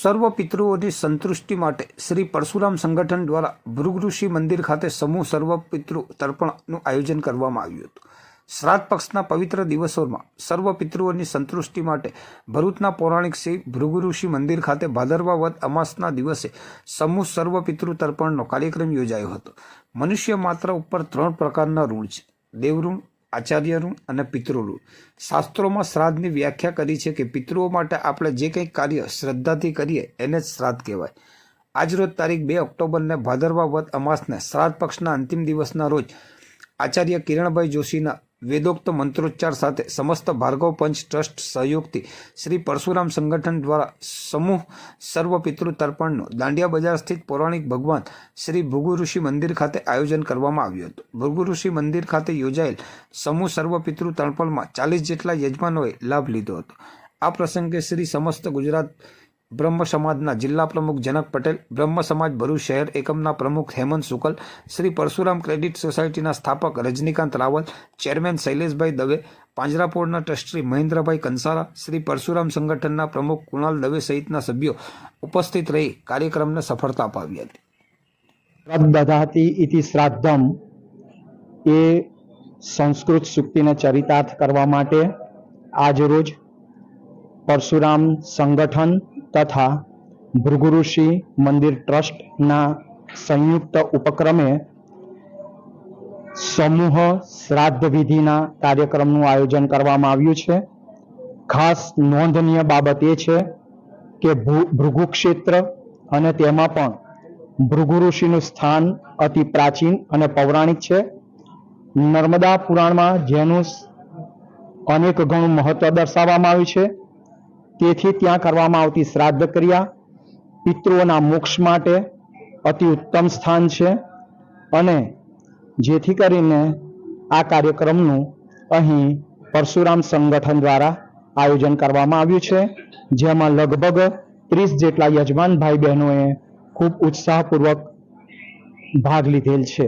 સર્વ પિતૃઓની સંતુષ્ટિ માટે શ્રી પરશુરામ સંગઠન દ્વારા ભૃગઋષિ મંદિર ખાતે સમૂહ સર્વ પિતૃ તર્પણનું આયોજન કરવામાં આવ્યું હતું. શ્રાદ્ધ પક્ષના પવિત્ર દિવસોમાં સર્વ પિતૃઓની સંતુષ્ટિ માટે ભરૂચના પૌરાણિક શ્રી ભૃગઋષિ મંદિર ખાતે ભાદરવા વદ અમાસના દિવસે સમૂહ સર્વ પિતૃ તર્પણનો કાર્યક્રમ યોજાયો હતો. મનુષ્ય માત્ર ઉપર ત્રણ પ્રકારના ઋણ છે. દેવઋણ આચાર્ય ઋણ અને પિતૃનું. શાસ્ત્રોમાં શ્રાદ્ધની વ્યાખ્યા કરી છે કે પિતૃઓ માટે આપણે જે કંઈ કાર્ય શ્રદ્ધાથી કરીએ એને જ શ્રાદ્ધ કહેવાય. આજરોજ તારીખ બે ઓક્ટોબરને ભાદરવા વદ અમાસને શ્રાદ્ધ પક્ષના અંતિમ દિવસના રોજ આચાર્ય કિરણભાઈ જોશીના વેદોક્ત મંત્રોચ્ચાર સાથે સમસ્ત ભાર્ગવ પંચ ટ્રસ્ટ સહયોગથી શ્રી પરશુરામ સંગઠન દ્વારા સમૂહ સર્વ પિતૃ તર્પણનું દાંડિયા બજાર સ્થિત પૌરાણિક ભગવાન શ્રી ભૃગુ ઋષિ મંદિર ખાતે આયોજન કરવામાં આવ્યું હતું. ભૃગુ ઋષિ મંદિર ખાતે યોજાયેલ સમૂહ સર્વ પિતૃ તર્પણમાં ચાલીસ જેટલા યજમાનોએ લાભ લીધો હતો. આ પ્રસંગે શ્રી સમસ્ત ગુજરાત બ્રહ્મ સમાજના જિલ્લા પ્રમુખ જનક પટેલ બ્રહ્મ સમાજ ભરૂચ શહેર એકમના પ્રમુખ હેમંત શુકલ શ્રી પરશુરામ ક્રેડિટ સોસાયટીના સ્થાપક રજનીકાંત રાવલ, ચેરમેન શૈલેષભાઈ દવે, પાંજરાપોળના ટ્રસ્ટી મહેન્દ્રભાઈ કંસારા, શ્રી પરશુરામ સંગઠનના પ્રમુખ કુણાલ દવે સહિતના સભ્યો ઉપસ્થિત રહી કાર્યક્રમને સફળતા અપાવી હતી. શ્રદ્દધાતિ ઇતિ શ્રાદ્ધમ એ સંસ્કૃત સુક્તિને ચરિતાર્થ કરવા માટે આજરોજ પરશુરામ સંગઠન તથા ભૃગુઋષિ મંદિર ટ્રસ્ટના સંયુક્ત ઉપક્રમે સમૂહ શ્રાદ્ધ વિધિના કાર્યક્રમનું આયોજન કરવામાં આવ્યું છે. ખાસ નોંધનીય બાબત એ છે કે ભૃગુ ક્ષેત્ર અને તેમાં પણ ભૃગુ ઋષિનું સ્થાન અતિ પ્રાચીન અને પૌરાણિક છે. નર્મદા પુરાણમાં જેનું અનેક ગણું મહત્વ દર્શાવવામાં આવ્યું છે. તેથી ત્યાં કરવામાં આવતી શ્રાદ્ધ ક્રિયા પિતૃઓના મોક્ષ માટે અતિ ઉત્તમ સ્થાન છે અને જેથી કરીને આ કાર્યક્રમનું અહીં પરશુરામ સંગઠન દ્વારા આયોજન કરવામાં આવ્યું છે, જેમાં લગભગ ત્રીસ જેટલા યજમાન ભાઈ બહેનોએ ખૂબ ઉત્સાહપૂર્વક ભાગ લીધેલ છે.